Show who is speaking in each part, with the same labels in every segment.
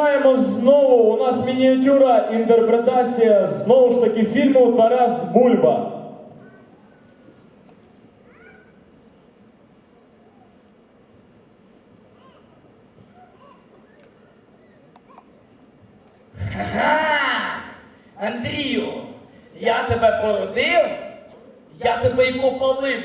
Speaker 1: починаємо знову. У нас мініатюра, інтерпретація знову ж таки фільму Тарас Бульба.
Speaker 2: Андрію, я тебе породив, я тебе й попалив.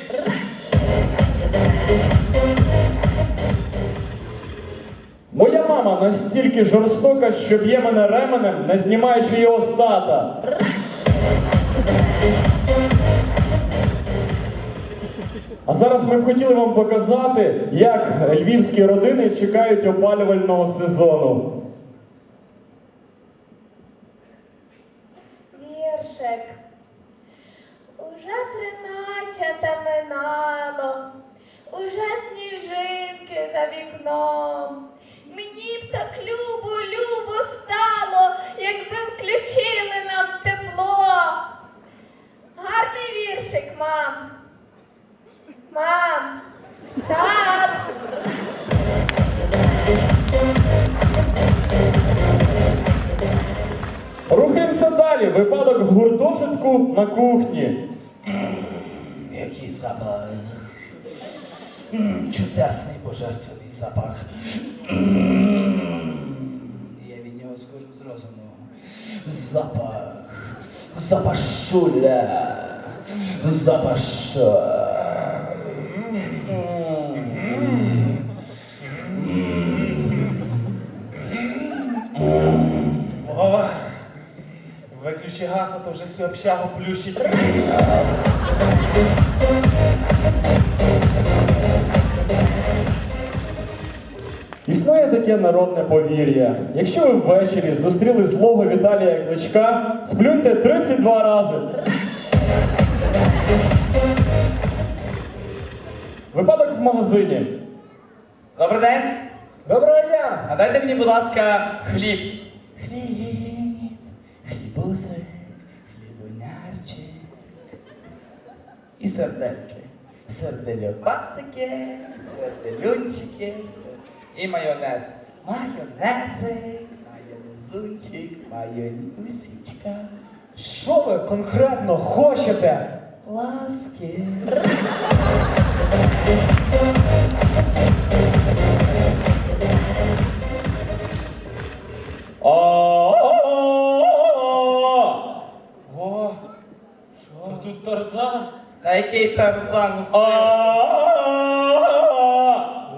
Speaker 1: Моя мама настільки жорстока, що б'є мене ременем, не знімаючи його з тата. А зараз ми б хотіли вам показати, як львівські родини чекають опалювального сезону.
Speaker 3: Віршик. Уже тринадцята минало, уже сніжинки за вікном. Мені б так любо, любо стало, якби включили нам тепло. Гарний мам. Мам. Так.
Speaker 1: Рухаємося далі. Випадок в гуртожитку на кухні.
Speaker 2: Який запах. Чудесний божественний запах. Я від нього схожу з розуму. Запах. Запашуля. Запаша.
Speaker 4: Вова, виключи газ, а то вже всю общагу плющить.
Speaker 1: Існує таке народне повір'я. Якщо ви ввечері зустріли злого Віталія Кличка, сплюньте 32 рази. Випадок в магазині.
Speaker 2: Добрий день.
Speaker 1: Доброго дня!
Speaker 2: А дайте мені, будь ласка, хліб. Хліб, хлібуси, хлібунярчик. І сердельки. Сердельобасики, серделюнчики, сер- і майонез. Майонезик, майонезунчик, майонюсічка.
Speaker 5: Що ви конкретно хочете?
Speaker 2: Ласки.
Speaker 4: О, що тут Тарзан?
Speaker 2: Та який тарзан?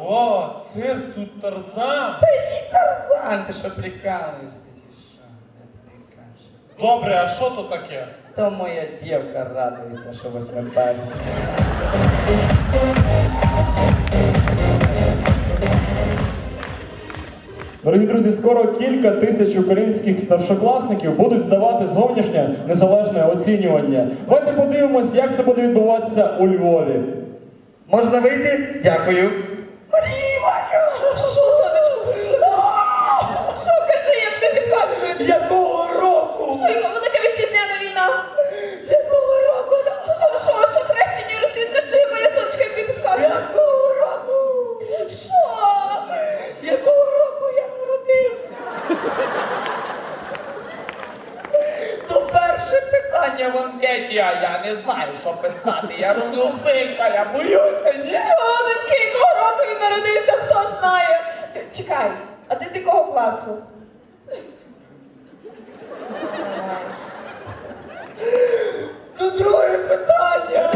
Speaker 4: О, цирк тут Тарзан.
Speaker 2: Та який тарзан? Ти що прикалуєшся чи що? Я тобі кажу.
Speaker 4: Добре, а що то таке?
Speaker 2: То моя дівка радується, що 8 березня.
Speaker 1: Дорогі друзі, скоро кілька тисяч українських старшокласників будуть здавати зовнішнє незалежне оцінювання. Давайте подивимось, як це буде відбуватися у Львові.
Speaker 2: Можна вийти? Дякую. А я не знаю, що писати. Я розгубився, я боюся, ні?
Speaker 3: Оленьки, якого року він народився, хто знає? Ти, чекай, а ти з якого класу?
Speaker 2: То друге питання.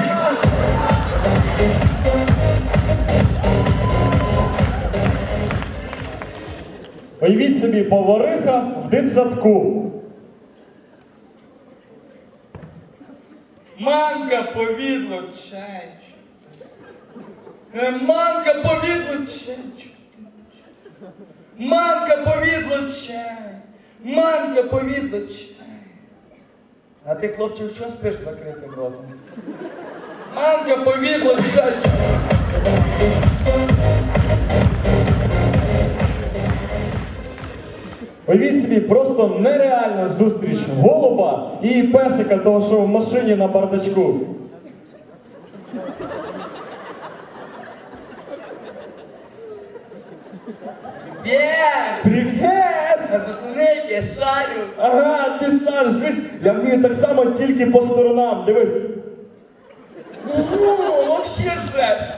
Speaker 1: Уявіть собі повариха в дитсадку.
Speaker 2: Манка повідло ченчу. Е, Манка повідло ченчу. Манка повідло чай. Манка повідло чай. А ти, хлопчик, що спиш з закритим ротом? Манка повідло чай.
Speaker 1: Уявіть собі просто нереальну зустріч голуба і песика, того, що в машині на бардачку.
Speaker 2: Є!
Speaker 1: Привіт!
Speaker 2: Я шарю.
Speaker 1: Ага, ти шариш, дивись, я вмію так само тільки по сторонам. Дивись.
Speaker 2: Вообще жесть.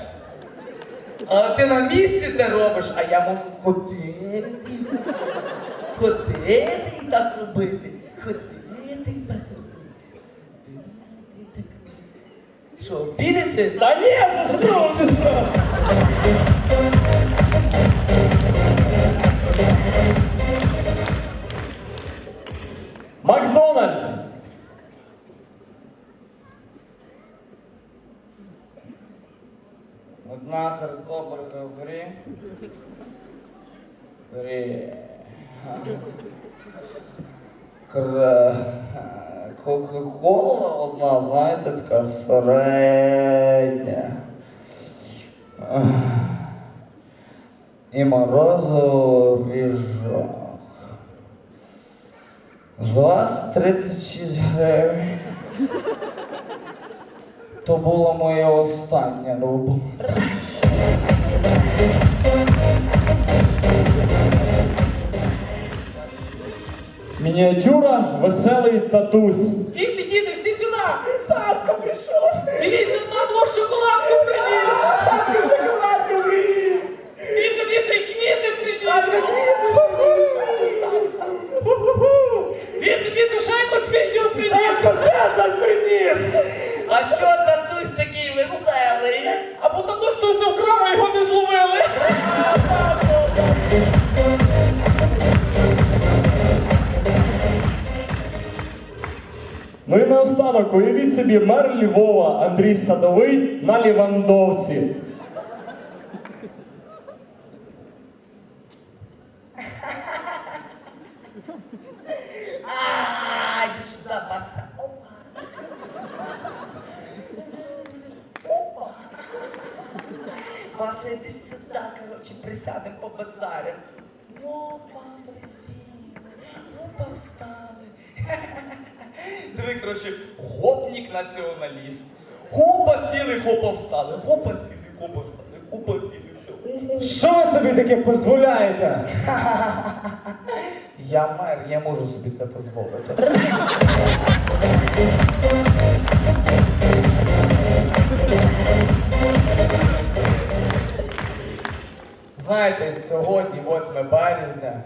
Speaker 2: Але ти на місці те робиш, а я можу ходити. Ходити і так робити. Ходити і так робити. Ходити і так робити. Що, обідався?
Speaker 1: Та ні, за що що? Макдональдс.
Speaker 2: Одна картопелька фрі. Фрі. Кра... Кока-кола одна, знаєте, така середня. І морозиво ріжок. З вас 36 гривень. То була моя остання робота.
Speaker 1: Мініатюра, веселий татусь.
Speaker 4: Діти, діти, всі сюди! Татко прийшов! Дивіться, татко шоколадку приніс! Татко шоколадку приніс! Дивіться, дивіться, і квіти приніс! Дивіться, дивіться, шайку з відео приніс! Татко все щось приніс!
Speaker 2: А чого татусь
Speaker 1: Наостанок, уявіть собі, мер Львова Андрій Садовий на Лівандовці.
Speaker 2: А, иди сюда, баса. Опа. Опа. Баса, сюда, короче, присядем по базарям. Опа, присіли, опа, встали. Диви, короче, гопник-націоналіст. Хопа сіли, хопа встали, хопа сіли, хопа встали, хопа сіли, все.
Speaker 5: Що ви собі таке дозволяєте?
Speaker 2: Я мер, я можу собі це дозволити. Знаєте, сьогодні 8 березня,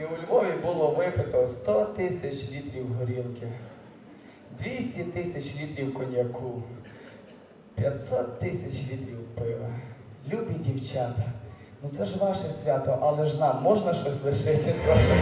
Speaker 2: і у Львові було випито 100 тисяч літрів горілки, 200 тисяч літрів коньяку, 500 тисяч літрів пива. Любі дівчата, ну це ж ваше свято, але ж нам можна щось лишити трохи.